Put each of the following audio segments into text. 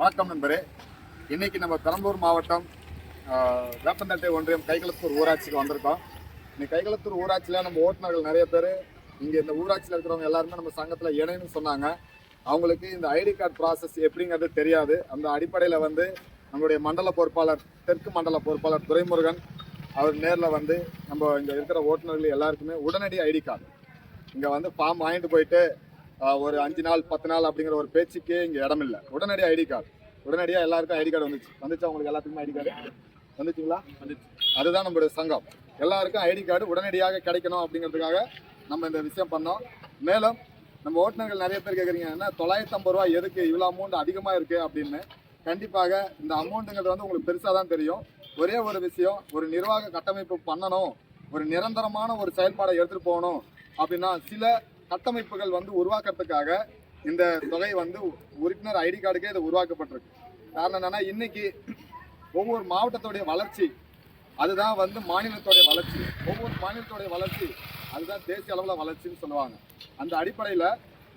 வணக்கம் நண்பரே. இன்னைக்கு நம்ம பெரம்பலூர் மாவட்டம் வேப்பந்தட்டை ஒன்றியம் கைகளத்தூர் ஊராட்சிக்கு வந்திருக்கோம். இன்னைக்கு கைகளத்தூர் ஊராட்சியில் நம்ம ஓட்டுநர்கள் நிறைய பேர் இங்கே இந்த ஊராட்சியில் இருக்கிறவங்க எல்லாருமே நம்ம சங்கத்தில் இணைன்னு சொன்னாங்க. அவங்களுக்கு இந்த ஐடி கார்டு ப்ராசஸ் எப்படிங்கிறது தெரியாது. அந்த அடிப்படையில் வந்து நம்மளுடைய மண்டல பொறுப்பாளர் தெற்கு மண்டல பொறுப்பாளர் துரைமுருகன் அவர் நேரில் வந்து நம்ம இங்கே இருக்கிற ஓட்டுநர்கள் எல்லாருக்குமே உடனடி ஐடி கார்டு. இங்கே வந்து ஃபார்ம் வாங்கிட்டு போயிட்டு ஒரு அஞ்சு நாள் பத்து நாள் அப்படிங்கிற ஒரு பேச்சுக்கே இங்கே இடம் இல்லை உடனடி ஐடி கார்டு. உடனடியாக எல்லாருக்கும் ஐடி கார்டு வந்துச்சு. வந்துச்சு உங்களுக்கு எல்லாத்துக்குமே ஐடி கார்டு? வந்துச்சுங்களா? வந்துச்சு அதுதான் நம்மளுடைய சங்கம். எல்லாருக்கும் ஐடி கார்டு உடனடியாக கிடைக்கணும் அப்படிங்கிறதுக்காக நம்ம இந்த விஷயம் பண்ணோம். மேலும் நம்ம ஓட்டுநர்கள் நிறைய பேர் கேட்குறீங்க என்ன தொள்ளாயிரத்தி ஐம்பது ரூபா எதுக்கு இவ்வளோ அமௌண்ட் அதிகமாக இருக்குது அப்படின்னு. கண்டிப்பாக இந்த அமௌண்ட்டுங்கிறது வந்து உங்களுக்கு பெருசாக தான் தெரியும். ஒரே ஒரு விஷயம் ஒரு நிர்வாக கட்டமைப்பு பண்ணணும். ஒரு நிரந்தரமான ஒரு செயல்பாடை எடுத்துகிட்டு போகணும். அப்படின்னா சில கட்டமைப்புகள் வந்து உருவாக்குறதுக்காக இந்த தொகை வந்து உறுப்பினர் ஐடி கார்டுக்கே இது உருவாக்கப்பட்டிருக்கு. காரணம் என்னன்னா இன்னைக்கு ஒவ்வொரு மாவட்டத்துடைய வளர்ச்சி அதுதான் வந்து மாநிலத்தோடைய வளர்ச்சி. ஒவ்வொரு மாநிலத்தோடைய வளர்ச்சி அதுதான் தேசிய அளவில் வளர்ச்சின்னு சொல்லுவாங்க. அந்த அடிப்படையில்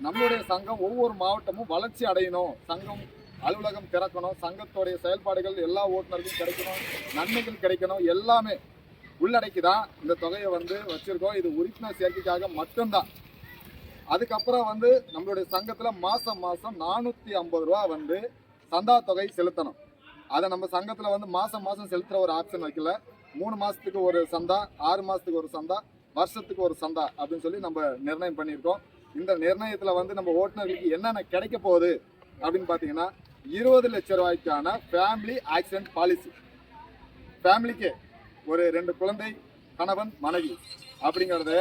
நம்மளுடைய சங்கம் ஒவ்வொரு மாவட்டமும் வளர்ச்சி அடையணும். சங்கம் அலுவலகம் திறக்கணும். சங்கத்தோடைய செயல்பாடுகள் எல்லா ஓட்டுநருக்கும் கிடைக்கணும். நன்மைகள் கிடைக்கணும். எல்லாமே உள்ளடக்கி தான் இந்த தொகையை வந்து வச்சுருக்கோம். இது உறுப்பினர் சேர்க்கைக்காக மட்டும்தான். அதுக்கப்புறம் வந்து நம்மளுடைய சங்கத்தில் மாதம் மாதம் நானூற்றி ஐம்பது ரூபா வந்து சந்தா தொகை செலுத்தணும். அதை நம்ம சங்கத்தில் வந்து மாதம் மாதம் செலுத்துகிற ஒரு ஆப்ஷன் வைக்கல. மூணு மாதத்துக்கு ஒரு சந்தா ஆறு மாதத்துக்கு ஒரு சந்தா வருஷத்துக்கு ஒரு சந்தா அப்படின்னு சொல்லி நம்ம நிர்ணயம் பண்ணியிருக்கோம். இந்த நிர்ணயத்தில் வந்து நம்ம ஓட்டுநர்களுக்கு என்னென்ன கிடைக்க போகுது அப்படின்னு பார்த்தீங்கன்னா இருபது லட்ச ரூபாய்க்கான ஃபேமிலி ஆக்சிடென்ட் பாலிசி ஃபேமிலிக்கு ஒரு ரெண்டு குழந்தை கணவன் மனைவி அப்படிங்கிறது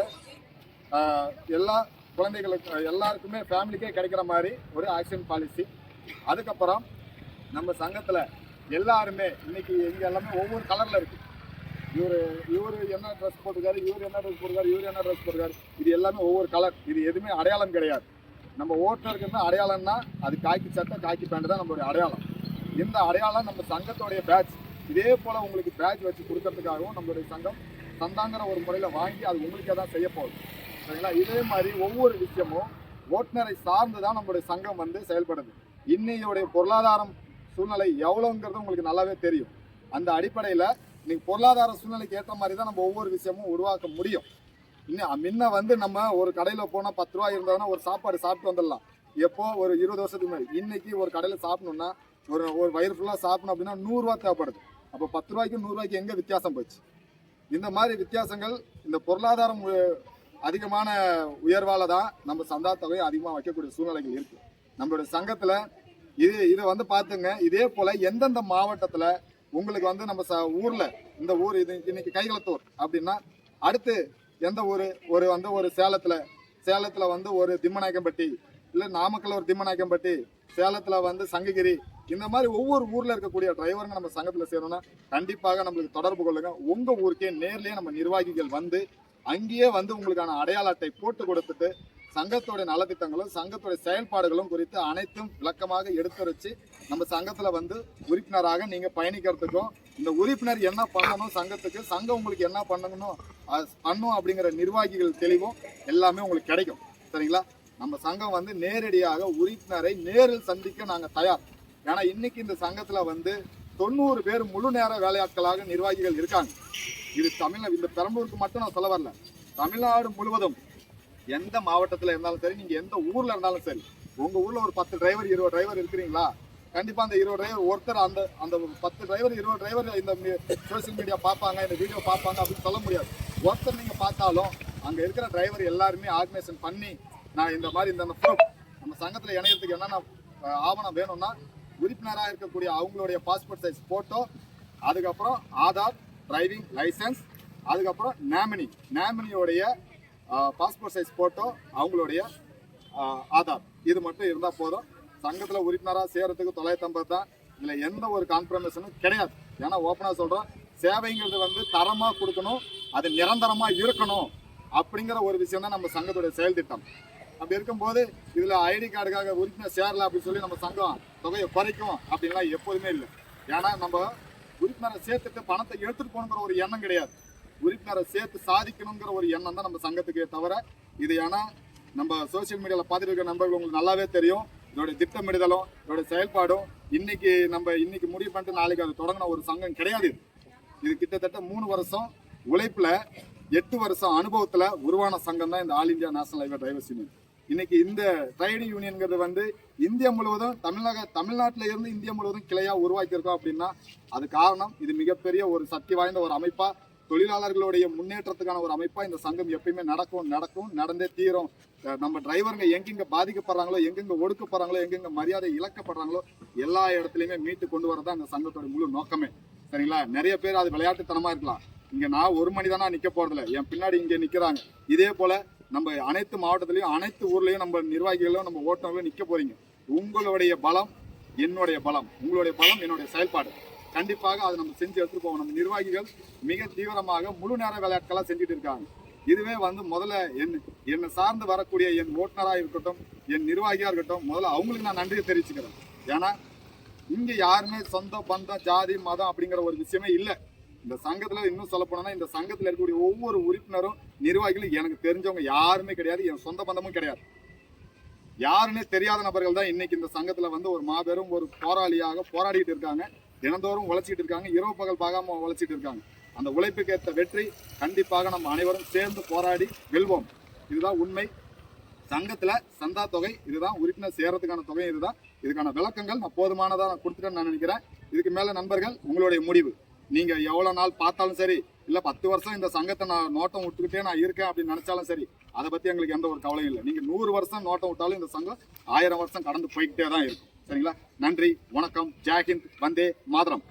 எல்லா குழந்தைகளுக்கு எல்லாருக்குமே ஃபேமிலிக்கே கிடைக்கிற மாதிரி ஒரு ஆக்சிடென்ட் பாலிசி அதுக்கப்புறம் நம்ம சங்கத்தில் எல்லாருமே இன்னைக்கு இங்கே எல்லாமே ஒவ்வொரு கலரில் இருக்குது இவர் இவர் என்ன ட்ரெஸ் போட்டிருக்காரு இவர் என்ன ட்ரெஸ் போட்டிருக்காரு இவர் என்ன ட்ரெஸ் போட்டிருக்காரு இது எல்லாமே ஒவ்வொரு கலர் இது எதுவுமே அடையாளம் கிடையாது. நம்ம ஓட்டுநருக்கு அடையாளம்னா அது காக்கி சட்டை காக்கி பேண்ட் தான் நம்மளுடைய அடையாளம். இந்த அடையாளம் நம்ம சங்கத்தோடைய பேட்ச் இதே போல் உங்களுக்கு பேட்ச் வச்சு கொடுக்கறதுக்காகவும் நம்மளுடைய சங்கம் சந்தாங்கிற ஒரு முறையில் வாங்கி அது உங்களுக்கே தான் செய்ய போகுது. சரிங்களா? இதே மாதிரி ஒவ்வொரு விஷயமும் ஓட்டுநரை சார்ந்து தான் நம்மளுடைய சங்கம் வந்து செயல்படுது. இன்னையோடைய பொருளாதாரம் சூழ்நிலை எவ்வளோங்கிறது உங்களுக்கு நல்லாவே தெரியும். அந்த அடிப்படையில் நீங்கள் பொருளாதார சூழ்நிலைக்கு ஏற்ற மாதிரி தான் நம்ம ஒவ்வொரு விஷயமும் உருவாக்க முடியும். இன்னும் முன்ன வந்து நம்ம ஒரு கடையில் போனால் பத்து ரூபா இருந்ததுன்னா ஒரு சாப்பாடு சாப்பிட்டு வந்துடலாம். எப்போ? ஒரு இருபது வருஷத்துக்கு முன்னாடி. இன்னைக்கு ஒரு கடையில் சாப்பிடணும்னா ஒரு ஒரு வயிறு ஃபுல்லாக சாப்பிடணும் அப்படின்னா நூறுரூவா தேவைப்படுது. அப்போ பத்து ரூபாய்க்கு நூறுரூவாய்க்கு எங்கே வித்தியாசம் போச்சு? இந்த மாதிரி வித்தியாசங்கள் இந்த பொருளாதாரம் அதிகமான உயர்வால தான் நம்ம சந்தா தொகையை அதிகமாக வைக்கக்கூடிய சூழ்நிலைகள் இருக்கு. நம்மளுடைய சங்கத்தில் இது இதை வந்து பார்த்துங்க. இதே போல் எந்தெந்த மாவட்டத்தில் உங்களுக்கு வந்து நம்ம ச ஊரில் இந்த ஊர் இது இன்னைக்கு கைகளத்தூர் அப்படின்னா அடுத்து எந்த ஊர்? ஒரு வந்து ஒரு சேலத்தில் சேலத்தில் வந்து ஒரு திம்மநாயக்கம்பட்டி இல்லை நாமக்கல் ஒரு திம்மநாயக்கம்பட்டி சேலத்தில் வந்து சங்ககிரி இந்த மாதிரி ஒவ்வொரு ஊரில் இருக்கக்கூடிய டிரைவருங்க நம்ம சங்கத்தில் சேரணும்னா கண்டிப்பாக நம்மளுக்கு தொடர்பு கொள்ளுங்க. உங்கள் ஊருக்கே நேர்லேயே நம்ம நிர்வாகிகள் வந்து அங்கேயே வந்து உங்களுக்கான அடையாள அட்டை போட்டு கொடுத்துட்டு சங்கத்தோட நலத்திட்டங்களும் சங்கத்தோட செயல்பாடுகளும் குறித்து அனைத்தும் விளக்கமாக எடுத்துரைச்சு நம்ம சங்கத்தில் வந்து உறுப்பினராக நீங்கள் பயணிக்கிறதுக்கும் இந்த உறுப்பினர் என்ன பண்ணணும் சங்கத்துக்கு சங்கம் உங்களுக்கு என்ன பண்ணணும் பண்ணும் அப்படிங்கிற நிர்வாகிகள் தெளிவும் எல்லாமே உங்களுக்கு கிடைக்கும். சரிங்களா? நம்ம சங்கம் வந்து நேரடியாக உறுப்பினரை நேரில் சந்திக்க நாங்கள் தயார். ஏன்னா இன்னைக்கு இந்த சங்கத்தில் வந்து தொண்ணூறு பேர் முழு நேர வேலையாட்களாக நிர்வாகிகள் இருக்காங்க. இது தமிழ் இந்த பெரம்பலூருக்கு மட்டும் நான் சொல்ல வரல. தமிழ்நாடு முழுவதும் எந்த மாவட்டத்தில் இருந்தாலும் சரி நீங்கள் எந்த ஊரில் இருந்தாலும் சரி உங்கள் ஊரில் ஒரு பத்து டிரைவர் இருபது டிரைவர் இருக்கிறீங்களா? கண்டிப்பாக அந்த இருபது டிரைவர் ஒருத்தர் அந்த அந்த பத்து டிரைவர் இருபது டிரைவர் இந்த சோஷியல் மீடியா பார்ப்பாங்க இந்த வீடியோ பார்ப்பாங்க அப்படின்னு சொல்ல முடியாது. ஒருத்தர் நீங்கள் பார்த்தாலும் அங்கே இருக்கிற டிரைவர் எல்லாருமே ஆர்கனைசேஷன் பண்ணி நான் இந்த மாதிரி இந்த ப்ரூஃப் நம்ம சங்கத்தில் இணையறதுக்கு என்னென்ன ஆவணம் வேணும்னா உறுப்பினராக இருக்கக்கூடிய அவங்களுடைய பாஸ்போர்ட் சைஸ் ஃபோட்டோ அதுக்கப்புறம் ஆதார் டிரைவிங் லைசன்ஸ் அதுக்கப்புறம் நாமினி நாமினியோடைய பாஸ்போர்ட் சைஸ் ஃபோட்டோ அவங்களுடைய ஆதார். இது மட்டும் இருந்தால் போதும். சங்கத்தில் உறுப்பினராக சேரத்துக்கு தொள்ளாயிரத்தி ஐம்பது தான். இதில் எந்த ஒரு கான்ஃபர்மேஷனும் கிடையாது. ஏன்னா ஓப்பனாக சொல்கிறோம் சேவைங்கிறது வந்து தரமாக கொடுக்கணும். அது நிரந்தரமாக இருக்கணும். அப்படிங்கிற ஒரு விஷயம் தான் நம்ம சங்கத்துடைய செயல் திட்டம். அப்படி இருக்கும்போது இதில் ஐடி கார்டுக்காக உறுப்பினர் சேரல அப்படின்னு சொல்லி நம்ம சங்கம் தொகையை குறைக்கும் அப்படின்லாம் எப்போதுமே இல்லை. ஏன்னா நம்ம உறுப்பினரை சேர்த்துட்டு பணத்தை எடுத்துட்டு போகணுங்கிற ஒரு எண்ணம் கிடையாது. உறுப்பினரை சேர்த்து சாதிக்கணுங்கிற ஒரு எண்ணம் தான் நம்ம சங்கத்துக்கே தவிர இது ஏன்னா நம்ம சோஷியல் மீடியாவில் பார்த்துட்டு இருக்க நண்பர்கள் உங்களுக்கு நல்லாவே தெரியும். இதோட திட்டமிடுதலும் இதோட செயல்பாடும் இன்னைக்கு நம்ம இன்னைக்கு முடிவு பண்ணிட்டு நாளைக்கு அது தொடங்கின ஒரு சங்கம் கிடையாது இது. இது கிட்டத்தட்ட மூணு வருஷம் உழைப்பில் எட்டு வருஷம் அனுபவத்தில் உருவான சங்கம் தான் இந்த all India national highway drivers union இன்னைக்கு இந்த ட்ரேட் யூனியன்கிறது வந்து இந்தியா முழுவதும் தமிழக தமிழ்நாட்டில இருந்து இந்தியா முழுவதும் கிளையா உருவாக்கியிருக்கோம் அப்படின்னா அது காரணம் இது மிகப்பெரிய ஒரு சக்தி வாய்ந்த ஒரு அமைப்பா தொழிலாளர்களுடைய முன்னேற்றத்துக்கான ஒரு அமைப்பா இந்த சங்கம் எப்பயுமே நடக்கும் நடக்கும் நடந்தே தீரும். நம்ம டிரைவருங்க எங்கெங்க பாதிக்கப்படுறாங்களோ எங்கெங்க ஒடுக்கப்படுறாங்களோ எங்கெங்க மரியாதை இழக்கப்படுறாங்களோ எல்லா இடத்துலையுமே மீட்டு கொண்டு வரதான் இந்த சங்கத்தோட முழு நோக்கமே. சரிங்களா? நிறைய பேர் அது விளையாட்டுத்தனமா இருக்கலாம். இங்க நான் ஒரு மணி தானா நிக்க போறதில்ல. என் பின்னாடி இங்க நிக்கிறாங்க. இதே போல நம்ம அனைத்து மாவட்டத்திலையும் அனைத்து ஊர்லேயும் நம்ம நிர்வாகிகளும் நம்ம ஓட்டுநர்களும் நிற்க போறீங்க. உங்களுடைய பலம் என்னுடைய பலம் உங்களுடைய பலம் என்னுடைய செயல்பாடு. கண்டிப்பாக அதை நம்ம செஞ்சு எடுத்துகிட்டு போவோம். நம்ம நிர்வாகிகள் மிக தீவிரமாக முழு நேர விளையாட்டுகளா செஞ்சுட்டு இருக்காங்க. இதுவே வந்து முதல்ல என் என்னை சார்ந்து வரக்கூடிய என் ஓட்டுநராக இருக்கட்டும் என் நிர்வாகியாக இருக்கட்டும் முதல்ல அவங்களுக்கு நான் நன்றியை தெரிவிச்சுக்கிறேன். ஏன்னா இங்கே யாருமே சொந்த பந்தம் ஜாதி மதம் அப்படிங்கிற ஒரு விஷயமே இல்லை. இந்த சங்கத்துல இன்னும் சொல்ல போனோம்னா இந்த சங்கத்துல இருக்கக்கூடிய ஒவ்வொரு உறுப்பினரும் நிர்வாகிகளும் எனக்கு தெரிஞ்சவங்க யாருமே கிடையாது என் சொந்த பந்தமும் கிடையாது. யாருன்னே தெரியாத நபர்கள் தான் இன்னைக்கு இந்த சங்கத்துல வந்து ஒரு மாபெரும் ஒரு போராளியாக போராடிட்டு இருக்காங்க. தினந்தோறும் உழைச்சிட்டு இருக்காங்க. இரவு பகல் பார்க்காம உழைச்சிட்டு இருக்காங்க. அந்த உழைப்புக்கு ஏற்ற வெற்றி கண்டிப்பாக நம்ம அனைவரும் சேர்ந்து போராடி வெல்வோம். இதுதான் உண்மை. சங்கத்தில் சந்தா தொகை இதுதான் உறுப்பினர் சேர்றதுக்கான தொகை இதுதான். இதுக்கான விளக்கங்கள் நான் போதுமானதாக நான் கொடுத்துட்டேன்னு நான் நினைக்கிறேன். இதுக்கு மேலே நண்பர்கள் உங்களுடைய முடிவு. நீங்கள் எவ்வளோ நாள் பார்த்தாலும் சரி இல்லை பத்து வருஷம் இந்த சங்கத்தை நான் நோட்டம் விட்டுக்கிட்டே நான் இருக்கேன் அப்படின்னு நினச்சாலும் சரி அதை பற்றி எங்களுக்கு எந்த ஒரு கவலையும் இல்லை. நீங்கள் நூறு வருஷம் நோட்டம் விட்டாலும் இந்த சங்கம் ஆயிரம் வருஷம் கடந்து போய்கிட்டே தான் இருக்கும். சரிங்களா? நன்றி வணக்கம் ஜாகிந்த் வந்தே மாதரம்.